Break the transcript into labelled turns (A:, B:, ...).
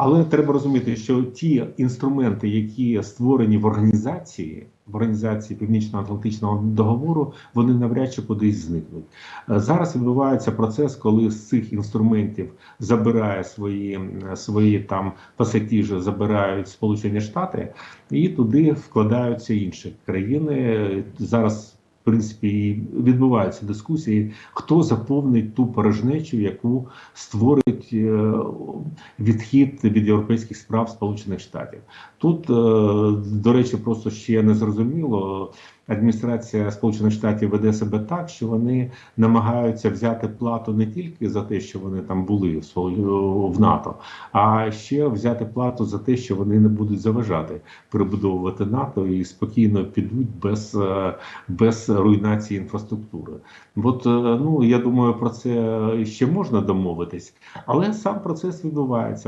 A: Але треба розуміти, що ті інструменти, які створені в організації, в організації Північно-Атлантичного договору, вони навряд чи кудись зникнуть. Е, Зараз відбувається процес, коли з цих інструментів забирає свої, свої там пасатіжі, забирають Сполучені Штати, і туди вкладаються інші країни. Зараз. Принципі, і відбуваються дискусії, хто заповнить ту порожнечу, яку створить е, відхід від європейських справ Сполучених Штатів. Тут, е, до речі, просто ще не зрозуміло. Адміністрація Сполучених Штатів веде себе так, що вони намагаються взяти плату не тільки за те, що вони там були в НАТО, а ще взяти плату за те, що вони не будуть заважати перебудовувати НАТО і спокійно підуть без, е, без руйнації інфраструктури. От е, ну я думаю, про це ще можна домовитись, але сам процес відбувається.